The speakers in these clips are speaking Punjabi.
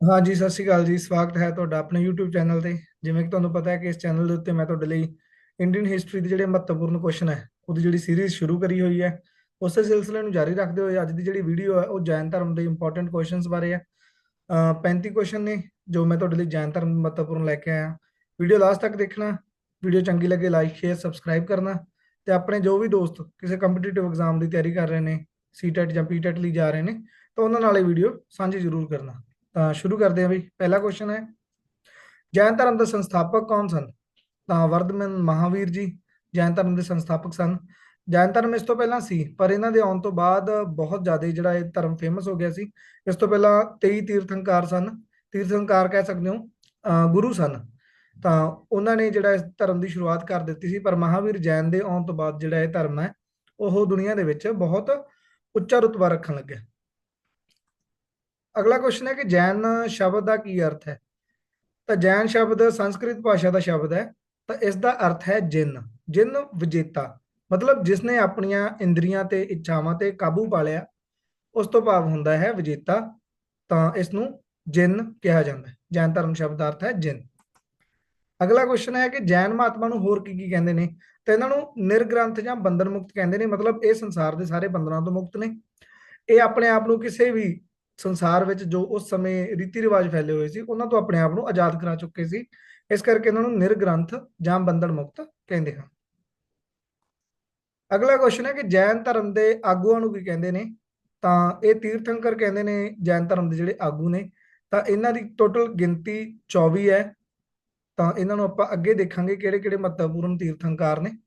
ਹਾਂਜੀ ਸਤਿ ਸ਼੍ਰੀ ਅਕਾਲ ਜੀ, ਸਵਾਗਤ ਹੈ ਤੁਹਾਡਾ ਆਪਣੇ YouTube ਚੈਨਲ ਤੇ। ਜਿਵੇਂ ਕਿ ਤੁਹਾਨੂੰ ਪਤਾ ਹੈ ਕਿ ਇਸ ਚੈਨਲ ਦੇ ਉੱਤੇ ਮੈਂ ਤੁਹਾਡੇ ਲਈ ਇੰਡੀਅਨ ਹਿਸਟਰੀ ਦੇ ਜਿਹੜੇ ਮਹੱਤਵਪੂਰਨ ਕੁਐਸਚਨ ਹੈ, ਉਹਦੀ ਜਿਹੜੀ ਸੀਰੀਜ਼ ਸ਼ੁਰੂ ਕਰੀ ਹੋਈ ਹੈ, ਉਸੇ ਸਿਲਸਿਲੇ ਨੂੰ ਜਾਰੀ ਰੱਖਦੇ ਹੋਏ ਅੱਜ ਦੀ ਜਿਹੜੀ ਵੀਡੀਓ ਹੈ, ਉਹ ਜੈਨ ਧਰਮ ਦੇ ਇੰਪੋਰਟੈਂਟ ਕੁਐਸਚਨਸ ਬਾਰੇ ਹੈ। ਅਹ 35 ਕੁਐਸਚਨ ਨੇ, ਜੋ ਮੈਂ ਤੁਹਾਡੇ ਲਈ ਜੈਨ ਧਰਮ ਮਹੱਤਵਪੂਰਨ ਲੈ ਕੇ ਆਇਆ। ਵੀਡੀਓ ਲਾਸਟ ਤੱਕ ਦੇਖਣਾ ਵੀਡੀਓ ਚੰਗੀ ਲੱਗੇ ਲਾਈਕ ਸ਼ੇਅਰ ਸਬਸਕ੍ਰਾਈਬ ਕਰਨਾ ਤੇ ਆਪਣੇ ਜੋ ਵੀ ਦੋਸਤ ਕਿਸੇ ਕੰਪੀਟੀਟਿਵ ਐਗਜ਼ਾਮ ਦੀ ਤਿਆਰੀ ਕਰ ਰਹੇ ਨੇ ਸੀਟੈਟ ਜਾਂ ਪੀਟੈਟ ਲਈ ਜਾ ਰਹੇ ਨੇ, ਤਾਂ ਉਹਨਾਂ ਨਾਲ ਇਹ ਵੀਡੀਓ ਸਾਂਝੀ ਜ਼ਰੂਰ ਕਰਨਾ। ਤਾਂ ਸ਼ੁਰੂ ਕਰਦੇ ਹਾਂ ਬਈ। ਪਹਿਲਾ ਕੁਐਸਚਨ ਹੈ, ਜੈਨ ਧਰਮ ਦੇ ਸੰਸਥਾਪਕ ਕੌਣ ਸਨ? ਤਾਂ ਵਰਧਮਨ ਮਹਾਵੀਰ ਜੀ, ਜੈਨ ਧਰਮ ਦੇ ਸੰਸਥਾਪਕ ਸਨ। ਜੈਨ ਧਰਮ ਇਸ ਤੋਂ ਪਹਿਲਾਂ ਸੀ, ਪਰ ਇਹਨਾਂ ਦੇ ਆਉਣ ਤੋਂ ਬਾਅਦ ਬਹੁਤ ਜ਼ਿਆਦਾ ਜਿਹੜਾ ਇਹ ਧਰਮ ਫੇਮਸ ਹੋ ਗਿਆ ਸੀ, ਇਸ ਤੋਂ ਪਹਿਲਾਂ 23 ਤੀਰਥੰਕਾਰ ਸਨ। ਤੀਰਥੰਕਾਰ ਕਹਿ ਸਕਦੇ ਹੋ, ਅਹ ਗੁਰੂ ਸਨ। ਤਾਂ ਉਹਨਾਂ ਨੇ ਜਿਹੜਾ ਇਸ ਧਰਮ ਦੀ ਸ਼ੁਰੂਆਤ ਕਰ ਦਿੱਤੀ ਸੀ, ਪਰ ਮਹਾਵੀਰ ਜੈਨ ਦੇ ਆਉਣ ਤੋਂ ਬਾਅਦ ਜਿਹੜਾ ਇਹ ਧਰਮ ਹੈ, ਉਹ ਦੁਨੀਆ ਦੇ ਵਿੱਚ ਬਹੁਤ ਉੱਚਾ ਰੁਤਬਾ ਰੱਖਣ ਲੱਗਿਆ। ਅਗਲਾ ਕੁਐਸਚਨ ਹੈ ਕਿ ਜੈਨ ਸ਼ਬਦ ਦਾ ਕੀ ਅਰਥ ਹੈ? ਤਾਂ ਜੈਨ ਸ਼ਬਦ ਸੰਸਕ੍ਰਿਤ ਭਾਸ਼ਾ ਦਾ ਸ਼ਬਦ ਹੈ, ਤਾਂ ਇਸ ਦਾ ਅਰਥ ਹੈ ਜਿੰਨ, ਜਿਨ ਵਿਜੇਤਾ। ਮਤਲਬ ਜਿਸ ਨੇ ਆਪਣੀਆਂ ਇੰਦਰੀਆਂ ਤੇ ਇੱਛਾਵਾਂ ਤੇ ਕਾਬੂ ਪਾ ਲਿਆ, ਉਸ ਤੋਂ ਭਾਵ ਹੁੰਦਾ ਹੈ ਵਿਜੇਤਾ, ਤਾਂ ਇਸ ਨੂੰ ਜਿਨ ਕਿਹਾ ਜਾਂਦਾ ਹੈ। ਜੈਨ ਧਰਮ ਸ਼ਬਦ ਦਾ ਅਰਥ ਹੈ ਜਿੰਨ। ਅਗਲਾ ਕੁਐਸਚਨ ਹੈ ਕਿ ਜੈਨ ਮਹਾਤਮਾ ਨੂੰ ਹੋਰ ਕੀ ਕੀ ਕਹਿੰਦੇ ਨੇ? ਤੇ ਇਹਨਾਂ ਨੂੰ ਨਿਰਗ੍ਰੰਥ ਜਾਂ ਬੰਧਨ ਮੁਕਤ ਕਹਿੰਦੇ ਨੇ, ਮਤਲਬ ਇਹ ਸੰਸਾਰ ਦੇ ਸਾਰੇ ਬੰਧਨਾਂ ਤੋਂ ਮੁਕਤ ਨੇ। ਇਹ ਆਪਣੇ ਆਪ ਨੂੰ ਕਿਸੇ ਵੀ ਸੰਸਾਰ ਵਿੱਚ ਜੋ ਉਸ ਸਮੇਂ ਰੀਤੀ ਰਿਵਾਜ ਫੈਲੇ ਹੋਏ ਸੀ, ਉਹਨਾਂ ਤੋਂ ਆਪਣੇ ਆਪ ਨੂੰ ਆਜ਼ਾਦ ਕਰਾ ਚੁੱਕੇ ਸੀ। ਇਸ ਕਰਕੇ ਇਹਨਾਂ ਨੂੰ ਨਿਰਗ੍ਰੰਥ ਜਾਂ ਬੰਧਨ ਮੁਕਤ ਕਹਿੰਦੇ ਹਨ। ਅਗਲਾ ਕੁਐਸਚਨ ਹੈ ਕਿ ਜੈਨ ਧਰਮ ਦੇ ਆਗੂਆਂ ਨੂੰ ਕੀ ਕਹਿੰਦੇ ਨੇ? ਤਾਂ ਇਹ ਤੀਰਥੰਕਰ ਕਹਿੰਦੇ ਨੇ ਜੈਨ ਧਰਮ ਦੇ ਜਿਹੜੇ ਆਗੂ ਨੇ। ਤਾਂ ਇਹਨਾਂ ਦੀ ਟੋਟਲ ਗਿਣਤੀ 24 ਹੈ। ਤਾਂ ਇਹਨਾਂ ਨੂੰ ਆਪਾਂ ਅੱਗੇ ਦੇਖਾਂਗੇ ਕਿਹੜੇ ਕਿਹੜੇ ਮਹੱਤਵਪੂਰਨ ਤੀਰਥੰਕਾਰ ਨੇ।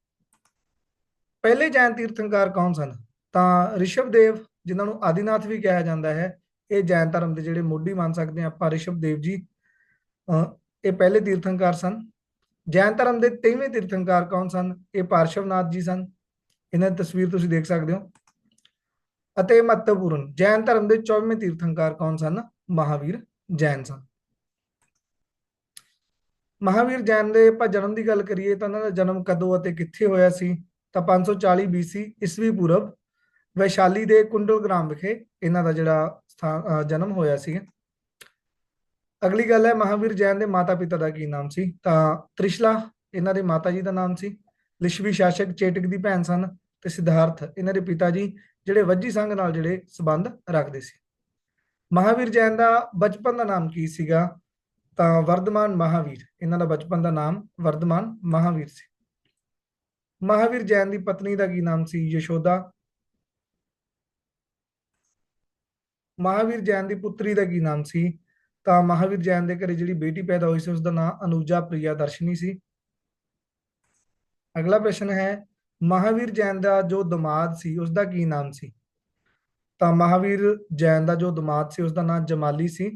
ਪਹਿਲੇ ਜੈਨ ਤੀਰਥੰਕਾਰ ਕੌਣ ਸਨ? ਤਾਂ ਰਿਸ਼ਭਦੇਵ, ਜਿਨ੍ਹਾਂ ਨੂੰ ਆਦਿਨਾਥ ਵੀ ਕਿਹਾ ਜਾਂਦਾ ਹੈ। ਇਹ ਜੈਨ ਧਰਮ ਦੇ ਜਿਹੜੇ ਮੋਢੀ ਮੰਨ ਸਕਦੇ ਆ ਆਪਾਂ ਰਿਸ਼ਭਦੇਵ ਜੀ, ਅਹ ਇਹ ਪਹਿਲੇ ਤੀਰਥੰਕਾਰ ਸਨ। ਜੈਨ ਧਰਮ ਦੇ 23ਵੇਂ ਤੀਰਥੰਕਾਰ ਕੌਣ ਸਨ? ਇਹ ਪਾਰਸ਼ਵਨਾਥ ਜੀ ਸਨ। ਇਹਨਾਂ ਦੀ ਤਸਵੀਰ ਤੁਸੀਂ ਦੇਖ ਸਕਦੇ ਹੋ। ਅਤੇ ਮਹੱਤਵਪੂਰਨ, ਜੈਨ ਧਰਮ ਦੇ 24ਵੇਂ ਤੀਰਥੰਕਾਰ ਕੌਣ ਸਨ? ਮਹਾਵੀਰ ਜੈਨ ਸਨ। ਮਹਾਵੀਰ ਜੈਨ ਦੇ ਆਪਾਂ ਜਨਮ ਦੀ ਗੱਲ ਕਰੀਏ ਤਾਂ ਉਹਨਾਂ ਦਾ ਜਨਮ ਕਦੋਂ ਅਤੇ ਕਿੱਥੇ ਹੋਇਆ ਸੀ? ਤਾਂ 540 BC ਈਸਵੀ ਪੂਰਬ ਵੈਸ਼ਾਲੀ ਦੇ ਕੁੰਡਲ ਗ੍ਰਾਮ ਵਿਖੇ ਇਹਨਾਂ ਦਾ ਜਿਹੜਾ ਜਨਮ ਹੋਇਆ ਸੀ। ਅਗਲੀ ਗੱਲ ਹੈ, ਮਹਾਵੀਰ ਜੈਨ ਦੇ ਮਾਤਾ-ਪਿਤਾ ਦਾ ਕੀ ਨਾਮ ਸੀ? ਤਾਂ ਤ੍ਰਿਸ਼ਲਾ, ਇਹਨਾਂ ਦੇ ਮਾਤਾ ਜੀ ਦਾ ਨਾਮ ਸੀ। ਲਿਸ਼ਵੀ ਸ਼ਾਸਕ ਚੇਟਕ ਦੀ ਭੈਣ ਸਨ ਤੇ ਸਿਧਾਰਥ, ਇਹਨਾਂ ਦੇ ਪਿਤਾ ਜੀ, ਜਿਹੜੇ ਵੱਜੀ ਸੰਘ ਨਾਲ ਜਿਹੜੇ ਸਬੰਧ ਰੱਖਦੇ ਸੀ। ਮਹਾਵੀਰ ਜੈਨ ਦਾ ਬਚਪਨ ਦਾ ਨਾਮ ਕੀ ਸੀਗਾ? ਤਾਂ ਵਰਧਮਾਨ ਮਹਾਵੀਰ, ਇਹਨਾਂ ਦਾ ਬਚਪਨ ਦਾ ਨਾਮ ਵਰਧਮਾਨ ਮਹਾਵੀਰ ਸੀ। ਮਹਾਵੀਰ ਜੈਨ ਦੀ ਪਤਨੀ ਦਾ ਕੀ ਨਾਮ ਸੀ? ਯਸ਼ੋਦਾ ਮਹਾਵੀਰ ਜੈਨ ਦੀ ਪੁੱਤਰੀ ਦਾ ਕੀ ਨਾਮ ਸੀ? ਤਾਂ ਮਹਾਵੀਰ ਜੈਨ ਦੇ ਘਰੇ ਜਿਹੜੀ ਬੇਟੀ ਪੈਦਾ ਹੋਈ ਸੀ ਉਸ ਦਾ ਨਾਮ ਅਨੂਜਾ ਪ੍ਰਿਆ ਦਰਸ਼ਨੀ ਸੀ। ਅਗਲਾ ਪ੍ਰਸ਼ਨ ਹੈ, ਮਹਾਵੀਰ ਜੈਨ ਦਾ ਜੋ ਦਮਾਦ ਸੀ ਉਸ ਦਾ ਕੀ ਨਾਮ ਸੀ? ਤਾਂ ਮਹਾਵੀਰ ਜੈਨ ਦਾ ਜੋ ਦਮਾਦ ਸੀ ਉਸ ਦਾ ਨਾਮ ਜਮਾਲੀ ਸੀ।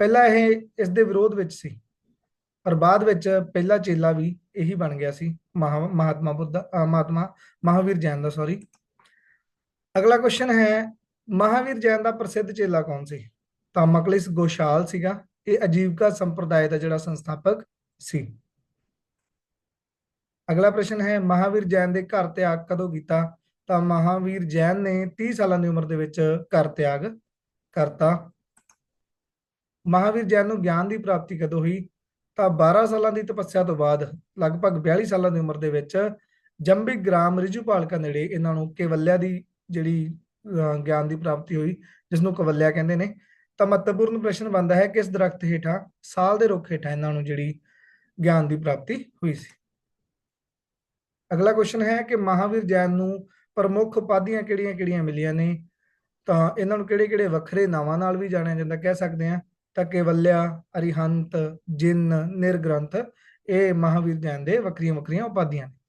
ਪਹਿਲਾਂ ਇਹ ਇਸ ਦੇ ਵਿਰੋਧ ਵਿੱਚ ਸੀ, ਪਰ ਬਾਅਦ ਵਿੱਚ ਪਹਿਲਾ ਚੇਲਾ ਵੀ ਇਹੀ ਬਣ ਗਿਆ ਸੀ ਮਹਾਤਮਾ ਬੁੱਧ ਮਹਾਤਮਾ ਮਹਾਵੀਰ ਜੈਨ ਦਾ ਸੌਰੀ ਅਗਲਾ ਕੁਐਸਚਨ ਹੈ ਮਹਾਵੀਰ ਜੈਨ ਦਾ ਪ੍ਰਸਿੱਧ ਚੇਲਾ ਕੌਣ ਸੀ? ਤਾਂ ਮਕਲਿਸ ਗੋਸ਼ਾਲ ਸੀਗਾ। ਇਹ ਅਜੀਵਕਾ ਸੰਪਰਦਾਇ ਦਾ ਜਿਹੜਾ ਸੰਸਥਾਪਕ ਸੀ। ਅਗਲਾ ਪ੍ਰਸ਼ਨ ਹੈ, ਮਹਾਵੀਰ ਜੈਨ ਦੇ ਘਰ ਤਿਆਗ ਕਦੋਂ ਕੀਤਾ? ਤਾਂ ਮਹਾਵੀਰ ਜੈਨ ਨੇ 30 ਸਾਲਾਂ ਦੀ ਉਮਰ ਦੇ ਵਿੱਚ ਘਰ ਤਿਆਗ ਕਰਤਾ। ਮਹਾਵੀਰ ਜੈਨ ਨੂੰ ਗਿਆਨ ਦੀ ਪ੍ਰਾਪਤੀ ਕਦੋਂ ਹੋਈ? ਤਾਂ 12 ਸਾਲਾਂ ਦੀ ਤਪੱਸਿਆ ਤੋਂ ਬਾਅਦ, ਲਗਭਗ 42 ਸਾਲਾਂ ਦੀ ਉਮਰ ਦੇ ਵਿੱਚ ਜੰਬੀ ਗ੍ਰਾਮ ਰਿਜੂਪਾਲਕਾ ਨੇੜੇ ਇਹਨਾਂ ਨੂੰ ਕੇਵਲਿਆ ਦੀ ਜਿਹੜੀ ਗਿਆਨ ਦੀ ਪ੍ਰਾਪਤੀ ਹੋਈ ਜਿਸ ਨੂੰ ਕਵਲਿਆ ਕਹਿੰਦੇ ਨੇ। ਤਾਂ ਮਹੱਤਵਪੂਰਨ ਪ੍ਰਸ਼ਨ ਬਣਦਾ ਹੈ ਕਿ ਇਸ ਦਰਖਤ ਹੇਠਾਂ, ਸਾਲ ਦੇ ਰੁੱਖ ਹੇਠਾਂ ਇਹਨਾਂ ਨੂੰ ਜਿਹੜੀ ਗਿਆਨ ਦੀ ਪ੍ਰਾਪਤੀ ਹੋਈ ਸੀ। ਅਗਲਾ ਕੁਐਸਚਨ ਹੈ ਕਿ ਮਹਾਵੀਰ ਜੈਨ ਨੂੰ ਪ੍ਰਮੁੱਖ ਉਪਾਧੀਆਂ ਕਿਹੜੀਆਂ-ਕਿਹੜੀਆਂ ਮਿਲੀਆਂ ਨੇ? ਤਾਂ ਇਹਨਾਂ ਨੂੰ ਕਿਹੜੇ-ਕਿਹੜੇ ਵੱਖਰੇ ਨਾਵਾਂ ਨਾਲ ਵੀ ਜਾਣਿਆ ਜਾਂਦਾ, ਕਹਿ ਸਕਦੇ ਆ ਤਾਂ ਕੇਵਲਿਆ, ਅਰਿਹੰਤ, ਜਿਨ, ਨਿਰਗ੍ਰੰਥ, ਇਹ ਮਹਾਵੀਰ ਜੈਨ ਦੇ ਵੱਖਰੀਆਂ-ਵੱਖਰੀਆਂ ਉਪਾਧੀਆਂ ਨੇ।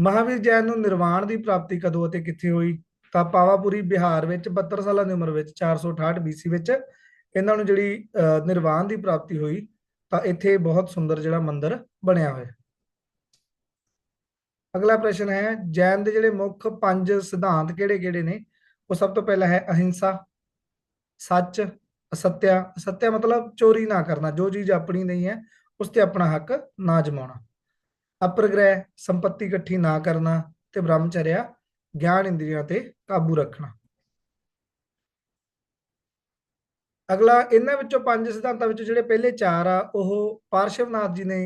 ਮਹਾਵੀਰ ਜੈਨ ਨੂੰ ਨਿਰਵਾਣ ਦੀ ਪ੍ਰਾਪਤੀ ਕਦੋਂ ਅਤੇ ਕਿੱਥੇ ਹੋਈ? ਤਾਂ ਪਾਵਾਪੁਰੀ ਬਿਹਾਰ ਵਿੱਚ 72 ਸਾਲਾਂ ਦੀ ਉਮਰ ਵਿੱਚ 468 BC ਵਿੱਚ ਇਹਨਾਂ ਨੂੰ ਜਿਹੜੀ ਨਿਰਵਾਣ ਦੀ ਪ੍ਰਾਪਤੀ ਹੋਈ, ਤਾਂ ਇੱਥੇ ਬਹੁਤ ਸੁੰਦਰ ਜਿਹੜਾ ਮੰਦਿਰ ਬਣਿਆ ਹੋਇਆ। ਅਗਲਾ ਪ੍ਰਸ਼ਨ ਹੈ, ਜੈਨ ਦੇ ਜਿਹੜੇ ਮੁੱਖ ਪੰਜ ਸਿਧਾਂਤ ਕਿਹੜੇ-ਕਿਹੜੇ ਨੇ? ਉਹ ਸਭ ਤੋਂ ਪਹਿਲਾ ਹੈ ਅਹਿੰਸਾ, ਸੱਚ, ਅਸਤਿਆ। ਅਸਤਿਆ ਮਤਲਬ ਚੋਰੀ ਨਾ ਕਰਨਾ, ਜੋ ਚੀਜ਼ ਆਪਣੀ ਨਹੀਂ ਹੈ, ਉਸ ਤੇ ਆਪਣਾ ਹੱਕ ਨਾ ਜਮਾਉਣਾ। ਅਪਰਗ੍ਰਹਿ ਸੰਪਤੀ ਇਕੱਠੀ ਨਾ ਕਰਨਾ ਤੇ ਬ੍ਰਹਮਚਰਿਆ ਗਿਆਨ ਇੰਦਰੀਆਂ ਤੇ ਕਾਬੂ ਰੱਖਣਾ। ਅਗਲਾ, ਇਹਨਾਂ ਵਿੱਚੋਂ ਪੰਜ ਸਿਧਾਂਤਾਂ ਵਿੱਚੋਂ ਜਿਹੜੇ ਪਹਿਲੇ ਚਾਰ ਆ, ਉਹ ਪਾਰਸ਼ਵਨਾਥ ਜੀ ਨੇ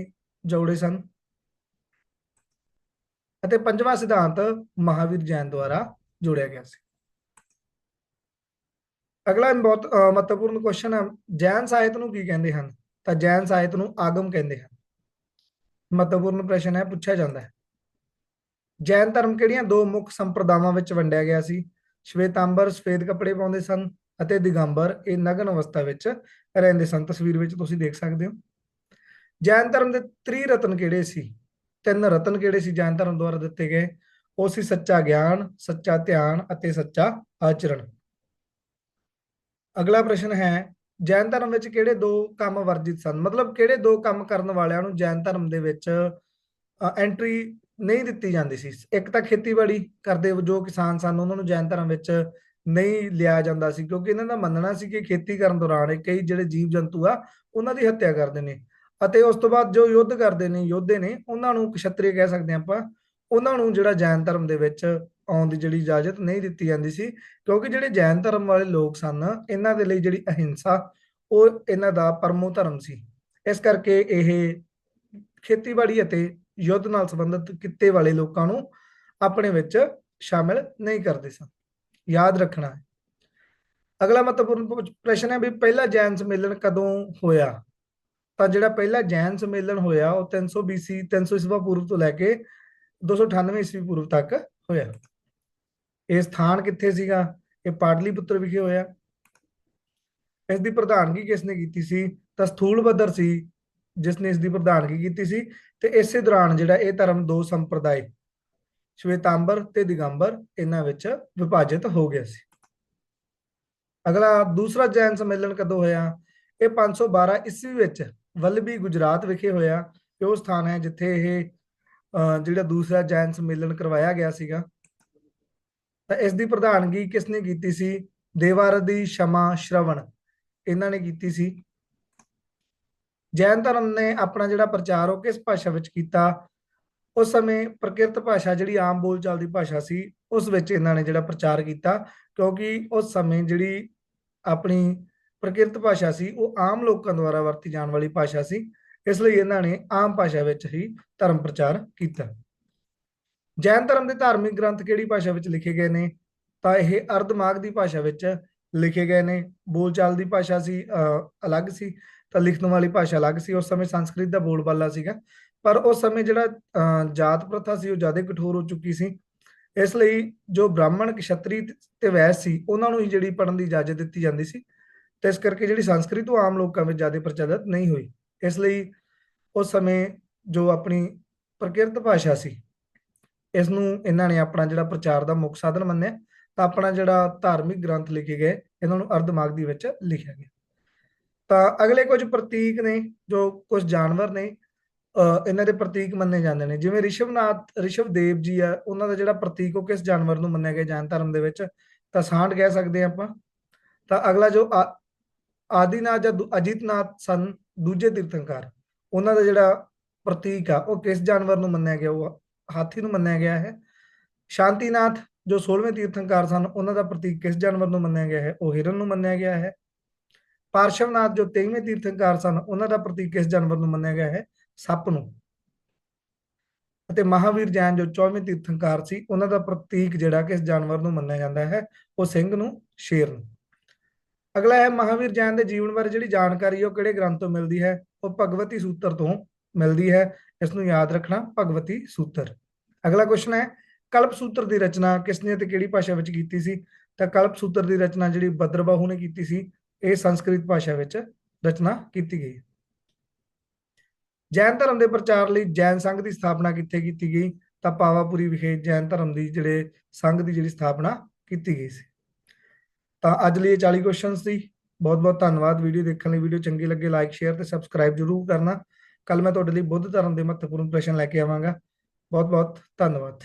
ਜੋੜੇ ਸਨ। ਅਤੇ ਪੰਜਵਾਂ ਸਿਧਾਂਤ ਮਹਾਵੀਰ ਜੈਨ ਦੁਆਰਾ ਜੋੜਿਆ ਗਿਆ ਸੀ। ਅਗਲਾ ਬਹੁਤ ਮਹੱਤਵਪੂਰਨ ਕੁਐਸਚਨ ਹੈ ਜੈਨ ਸਾਹਿਤ ਨੂੰ ਕੀ ਕਹਿੰਦੇ ਹਨ? ਤਾਂ ਜੈਨ ਸਾਹਿਤ ਨੂੰ ਆਗਮ ਕਹਿੰਦੇ ਹਨ। ਮਹੱਤਵਪੂਰਨ ਪ੍ਰਸ਼ਨ ਹੈ, ਪੁੱਛਿਆ ਜਾਂਦਾ ਹੈ। ਜੈਨ ਧਰਮ ਕਿਹੜੀਆਂ ਦੋ ਮੁੱਖ ਸੰਪਰਦਾਵਾਂ ਵਿੱਚ ਵੰਡਿਆ ਗਿਆ ਸੀ? ਸ਼ਵੇਤਾਂਬਰ ਸਫੇਦ ਕੱਪੜੇ ਪਾਉਂਦੇ ਸਨ ਅਤੇ ਦਿਗੰਬਰ, ਇਹ ਨਗਨ ਅਵਸਥਾ ਵਿੱਚ ਰਹਿੰਦੇ ਸਨ। ਤਸਵੀਰ ਵਿੱਚ ਤੁਸੀਂ ਦੇਖ ਸਕਦੇ ਹੋ। ਜੈਨ ਧਰਮ ਦੇ ਤ੍ਰੀ ਰਤਨ ਕਿਹੜੇ ਸੀ? ਤਿੰਨ ਰਤਨ ਕਿਹੜੇ ਸੀ ਜੈਨ ਧਰਮ ਦੁਆਰਾ ਦਿੱਤੇ ਗਏ? ਉਹ ਸੀ ਸੱਚਾ ਗਿਆਨ, ਸੱਚਾ ਧਿਆਨ ਅਤੇ ਸੱਚਾ ਆਚਰਣ। ਅਗਲਾ ਪ੍ਰਸ਼ਨ ਹੈ ਜੈਨ ਧਰਮ ਵਿੱਚ ਕਿਹੜੇ ਦੋ ਕੰਮ ਵਰਜਿਤ ਸਨ? ਮਤਲਬ ਕਿਹੜੇ ਦੋ ਕੰਮ ਕਰਨ ਵਾਲਿਆਂ ਨੂੰ ਜੈਨ ਧਰਮ ਦੇ ਵਿੱਚ ਐਂਟਰੀ ਨਹੀਂ ਦਿੱਤੀ ਜਾਂਦੀ ਸੀ? ਇੱਕ ਤਾਂ ਖੇਤੀਬਾੜੀ ਕਰਦੇ ਜੋ ਕਿਸਾਨ ਸਨ, ਉਹਨਾਂ ਨੂੰ ਜੈਨ ਧਰਮ ਵਿੱਚ ਨਹੀਂ ਲਿਆ ਜਾਂਦਾ ਸੀ, ਕਿਉਂਕਿ ਇਹਨਾਂ ਦਾ ਮੰਨਣਾ ਸੀ ਕਿ ਖੇਤੀ ਕਰਨ ਦੌਰਾਨ ਇਹ ਕਈ ਜਿਹੜੇ ਜੀਵ ਜੰਤੂ ਆ, ਉਹਨਾਂ ਦੀ ਹੱਤਿਆ ਕਰਦੇ ਨੇ ਅਤੇ ਉਸ ਤੋਂ ਬਾਅਦ ਜੋ ਯੁੱਧ ਕਰਦੇ ਨੇ, ਯੋਧੇ ਨੇ, ਉਹਨਾਂ ਨੂੰ ਕਸ਼ਤਰੀ ਕਹਿ ਸਕਦੇ ਹਾਂ ਆਪਾਂ, ਉਹਨਾਂ ਨੂੰ ਜਿਹੜਾ ਜੈਨ ਧਰਮ ਦੇ ਵਿੱਚ ਆਉਣ ਦੀ ਜਿਹੜੀ ਇਜਾਜ਼ਤ ਨਹੀਂ ਦਿੱਤੀ ਜਾਂਦੀ ਸੀ, ਕਿਉਂਕਿ ਜਿਹੜੇ ਜੈਨ ਧਰਮ ਵਾਲੇ ਲੋਕ ਸਨ, ਇਹਨਾਂ ਦੇ ਲਈ ਜਿਹੜੀ ਅਹਿੰਸਾ, ਉਹ ਇਹਨਾਂ ਦਾ ਪਰਮੋ ਧਰਮ ਸੀ। ਇਸ ਕਰਕੇ ਇਹ ਖੇਤੀਬਾੜੀ ਅਤੇ ਯੁੱਧ ਨਾਲ ਸੰਬੰਧਿਤ ਕਿੱਤੇ ਵਾਲੇ ਲੋਕਾਂ ਨੂੰ ਆਪਣੇ ਵਿੱਚ ਸ਼ਾਮਿਲ ਨਹੀਂ ਕਰਦੇ ਸਨ। ਯਾਦ ਰੱਖਣਾ ਹੈ। ਅਗਲਾ ਮਹੱਤਵਪੂਰਨ ਪ੍ਰਸ਼ਨ ਹੈ ਵੀ ਪਹਿਲਾ ਜੈਨ ਸੰਮੇਲਨ ਕਦੋਂ ਹੋਇਆ? ਤਾਂ ਜਿਹੜਾ ਪਹਿਲਾ ਜੈਨ ਸੰਮੇਲਨ ਹੋਇਆ, ਉਹ 300 BC 300 ਈਸਵਾ ਪੂਰਵ ਤੋਂ ਲੈ ਕੇ 298 ਈਸਵੀ ਪੂਰਵ ਤੱਕ ਹੋਇਆ। ਇਹ ਸਥਾਨ ਕਿੱਥੇ ਸੀਗਾ? ਇਹ ਪਾਟਲੀਪੁੱਤਰ ਵਿਖੇ ਹੋਇਆ। ਇਸ ਦੀ ਪ੍ਰਧਾਨਗੀ ਕਿਸ ਨੇ ਕੀਤੀ ਸੀ? ਤਾਂ ਸਥੂਲ ਸਥੂਲਬਦਰ ਸੀ ਜਿਸ ਨੇ ਇਸ ਦੀ ਪ੍ਰਧਾਨਗੀ ਕੀਤੀ ਸੀ। ਤੇ ਇਸੇ ਦੌਰਾਨ ਜਿਹੜਾ ਇਹ ਧਰਮ ਦੋ ਸੰਪਰਦਾਇ ਸ਼ਵੇਤਾਂਬਰ ਤੇ ਦਿਗੰਬਰ ਇਹਨਾਂ ਵਿੱਚ ਵਿਭਾਜਿਤ ਹੋ ਗਿਆ ਸੀ। ਅਗਲਾ ਦੂਸਰਾ ਜੈਨ ਸੰਮੇਲਨ ਕਦੋਂ ਹੋਇਆ? ਇਹ 512 ਈਸਵੀ ਵਿੱਚ ਵੱਲਭੀ ਗੁਜਰਾਤ ਵਿਖੇ ਹੋਇਆ। ਇਹ ਉਹ ਸਥਾਨ ਹੈ ਜਿੱਥੇ ਇਹ ਅਹ, ਜਿਹੜਾ ਦੂਸਰਾ ਜੈਨ ਸੰਮੇਲਨ ਕਰਵਾਇਆ ਗਿਆ ਸੀਗਾ। ਤਾਂ ਇਸ ਦੀ ਪ੍ਰਧਾਨਗੀ ਕਿਸ ਨੇ ਕੀਤੀ ਸੀ? ਦੇਵਾਰਦੀ ਸ਼ਮਾ ਸ਼ਰਵਣ। ਇਹਨਾਂ ਨੇ ਕੀਤੀ ਸੀ। ਜੈਨ ਧਰਮ ਨੇ ਆਪਣਾ ਜਿਹੜਾ ਪ੍ਰਚਾਰ ਉਹ ਕਿਸ ਭਾਸ਼ਾ ਵਿੱਚ ਕੀਤਾ? ਉਸ ਸਮੇਂ ਪ੍ਰਕਿਰਤ ਭਾਸ਼ਾ ਜਿਹੜੀ ਆਮ ਬੋਲਚਾਲ ਦੀ ਭਾਸ਼ਾ ਸੀ, ਉਸ ਵਿੱਚ ਇਹਨਾਂ ਨੇ ਜਿਹੜਾ ਪ੍ਰਚਾਰ ਕੀਤਾ, ਕਿਉਂਕਿ ਉਸ ਸਮੇਂ ਜਿਹੜੀ ਆਪਣੀ ਪ੍ਰਕਿਰਤ ਭਾਸ਼ਾ ਸੀ, ਉਹ ਆਮ ਲੋਕਾਂ ਦੁਆਰਾ ਵਰਤੀ ਜਾਣ ਵਾਲੀ ਭਾਸ਼ਾ ਸੀ। ਇਸ ਲਈ ਇਹਨਾਂ ਨੇ ਆਮ ਭਾਸ਼ਾ ਵਿੱਚ ਹੀ ਧਰਮ ਪ੍ਰਚਾਰ ਕੀਤਾ। ਜੈਨ ਧਰਮ ਦੇ ਧਾਰਮਿਕ ਗ੍ਰੰਥ ਕਿਹੜੀ ਭਾਸ਼ਾ ਵਿੱਚ ਲਿਖੇ ਗਏ ਨੇ? ਤਾਂ ਇਹ ਅਰਧਮਾਗ ਦੀ ਭਾਸ਼ਾ ਵਿੱਚ ਲਿਖੇ ਗਏ ਨੇ। ਬੋਲਚਾਲ ਦੀ ਭਾਸ਼ਾ ਸੀ ਅਲੱਗ ਸੀ। ਤਾਂ ਲਿਖਣ ਵਾਲੀ ਭਾਸ਼ਾ ਅਲੱਗ ਸੀ। ਉਸ ਸਮੇਂ ਸੰਸਕ੍ਰਿਤ ਦਾ ਬੋਲਬਾਲਾ ਸੀਗਾ। ਪਰ ਉਸ ਸਮੇਂ ਜਿਹੜਾ ਅਹ, ਜਾਤ ਪ੍ਰਥਾ ਸੀ ਉਹ ਜ਼ਿਆਦਾ ਕਠੋਰ ਹੋ ਚੁੱਕੀ ਸੀ। ਇਸ ਲਈ ਜੋ ਬ੍ਰਾਹਮਣ ਕਸ਼ਤਰੀ ਤੇ ਵੈਸ਼ ਸੀ ਉਹਨਾਂ ਨੂੰ ਹੀ ਜਿਹੜੀ ਪੜ੍ਹਨ ਦੀ ਇਜਾਜ਼ਤ ਦਿੱਤੀ ਜਾਂਦੀ ਸੀ। ਤੇ ਇਸ ਕਰਕੇ ਜਿਹੜੀ ਸੰਸਕ੍ਰਿਤ ਉਹ ਆਮ ਲੋਕਾਂ ਵਿੱਚ ਜ਼ਿਆਦਾ ਪ੍ਰਚਲਿਤ ਨਹੀਂ ਹੋਈ। ਇਸ ਲਈ ਉਸ ਸਮੇਂ ਜੋ ਆਪਣੀ ਪ੍ਰਕਿਰਤ ਭਾਸ਼ਾ ਸੀ ਇਸ ਨੂੰ ਇਹਨਾਂ ਨੇ ਆਪਣਾ ਜਿਹੜਾ ਪ੍ਰਚਾਰ ਦਾ ਮੁੱਖ ਸਾਧਨ ਮੰਨਿਆ, ਤਾਂ ਆਪਣਾ ਜਿਹੜਾ ਧਾਰਮਿਕ ਗ੍ਰੰਥ ਲਿਖੇ ਗਏ, ਇਹਨਾਂ ਨੂੰ ਅਰਧਮਾਗ ਅਰਧਮਾਗਧੀ ਵਿੱਚ ਲਿਖਿਆ ਗਿਆ। ਤਾਂ ਅਗਲੇ ਕੁਝ ਪ੍ਰਤੀਕ ਨੇ, ਜੋ ਕੁਝ ਜਾਨਵਰ ਨੇ, ਅਹ ਇਹਨਾਂ ਦੇ ਪ੍ਰਤੀਕ ਮੰਨੇ ਜਾਂਦੇ ਨੇ। ਜਿਵੇਂ ਰਿਸ਼ਵਨਾਥ ਰਿਸ਼ਵਦੇਵ ਜੀ ਆ, ਉਹਨਾਂ ਦਾ ਜਿਹੜਾ ਪ੍ਰਤੀਕ ਉਹ ਕਿਸ ਜਾਨਵਰ ਨੂੰ ਮੰਨਿਆ ਗਿਆ, ਜੈਨ ਧਰਮ ਦੇ ਵਿੱਚ? ਤਾਂ ਸਾਂਢ ਕਹਿ ਸਕਦੇ ਹਾਂ ਆਪਾਂ। ਤਾਂ ਅਗਲਾ ਜੋ ਆ- ਆਦਿਨਾਥ ਜਾਂ ਦੂ- ਅਜੀਤਨਾਥ ਸਨ, ਦੂਜੇ ਤੀਰਥੰਕਾਰ, ਉਹਨਾਂ ਦਾ ਜਿਹੜਾ ਪ੍ਰਤੀਕ ਆ, ਉਹ ਕਿਸ ਜਾਨਵਰ ਨੂੰ ਮੰਨਿਆ ਗਿਆ ਉਹ ਹਾਥੀ ਨੂੰ ਮੰਨਿਆ ਗਿਆ ਹੈ। ਸ਼ਾਂਤੀਨਾਥ, ਜੋ 16ਵੇਂ ਤੀਰਥੰਕਾਰ ਸਨ, ਉਹਨਾਂ ਦਾ ਪ੍ਰਤੀਕ ਕਿਸ ਜਾਨਵਰ ਨੂੰ ਮੰਨਿਆ ਗਿਆ ਹੈ? ਉਹ ਹਿਰਨ ਨੂੰ ਮੰਨਿਆ ਗਿਆ ਹੈ। ਪਾਰਸ਼ਵਨਾਥ, ਜੋ 23ਵੇਂ ਤੀਰਥੰਕਾਰ ਸਨ, ਉਹਨਾਂ ਦਾ ਪ੍ਰਤੀਕ ਕਿਸ ਜਾਨਵਰ ਨੂੰ ਮੰਨਿਆ ਗਿਆ ਹੈ? ਸੱਪ ਨੂੰ। ਅਤੇ ਮਹਾਵੀਰ ਜੈਨ, ਜੋ 24ਵੇਂ ਤੀਰਥੰਕਾਰ ਸੀ, ਉਹਨਾਂ ਦਾ ਪ੍ਰਤੀਕ ਜਿਹੜਾ ਕਿਸ ਜਾਨਵਰ ਨੂੰ ਮੰਨਿਆ ਜਾਂਦਾ ਹੈ, ਉਹ ਸਿੰਘ ਨੂੰ, ਸ਼ੇਰ ਨੂੰ। ਅਗਲਾ ਹੈ, ਮਹਾਵੀਰ ਜੈਨ ਦੇ ਜੀਵਨ ਬਾਰੇ ਜਿਹੜੀ ਜਾਣਕਾਰੀ ਉਹ ਕਿਹੜੇ ਗ੍ਰੰਥ ਤੋਂ ਮਿਲਦੀ ਹੈ? ਉਹ ਭਗਵਤੀ ਸੂਤਰ ਤੋਂ ਮਿਲਦੀ ਹੈ ਇਸ ਨੂੰ ਯਾਦ ਰੱਖਣਾ ਭਗਵਤੀ ਸੂਤਰ। ਅਗਲਾ ਕੁਐਸਚਨ ਹੈ, ਕਲਪ ਸੂਤਰ ਦੀ ਰਚਨਾ ਕਿਸ ਨੇ ਤੇ ਕਿਹੜੀ ਭਾਸ਼ਾ ਵਿੱਚ ਕੀਤੀ ਸੀ? ਤਾਂ ਕਲਪ ਸੂਤਰ ਦੀ ਰਚਨਾ ਜਿਹੜੀ ਬਦਰਬਾਹੂ ਨੇ ਕੀਤੀ ਸੀ, ਇਹ ਸੰਸਕ੍ਰਿਤ ਭਾਸ਼ਾ ਵਿੱਚ ਰਚਨਾ ਕੀਤੀ ਗਈ। ਜੈਨ ਧਰਮ ਦੇ ਪ੍ਰਚਾਰ ਲਈ ਜੈਨ ਸੰਘ ਦੀ ਸਥਾਪਨਾ ਕਿੱਥੇ ਕੀਤੀ ਗਈ? ਤਾਂ ਪਾਵਾਪੁਰੀ ਵਿਖੇ ਜੈਨ ਧਰਮ ਦੀ ਜਿਹੜੇ ਸੰਘ ਦੀ ਜਿਹੜੀ ਸਥਾਪਨਾ ਕੀਤੀ ਗਈ ਸੀ। ਤਾਂ ਅੱਜ ਲਈ ਇਹ 40 ਕੁਐਸਚਨਸ ਸੀ। ਬਹੁਤ ਬਹੁਤ ਧੰਨਵਾਦ। ਵੀਡੀਓ ਦੇਖਣ ਲਈ ਵੀਡੀਓ ਚੰਗੀ ਲੱਗੇ ਲਾਈਕ ਸ਼ੇਅਰ ਤੇ ਸਬਸਕ੍ਰਾਈਬ ਜ਼ਰੂਰ ਕਰਨਾ। ਕੱਲ ਮੈਂ ਤੁਹਾਡੇ ਲਈ ਬੁੱਧ ਧਰਮ ਦੇ ਮਹੱਤਵਪੂਰਨ ਪ੍ਰਸ਼ਨ ਲੈ ਕੇ ਆਵਾਂਗਾ। ਬਹੁਤ ਬਹੁਤ ਧੰਨਵਾਦ।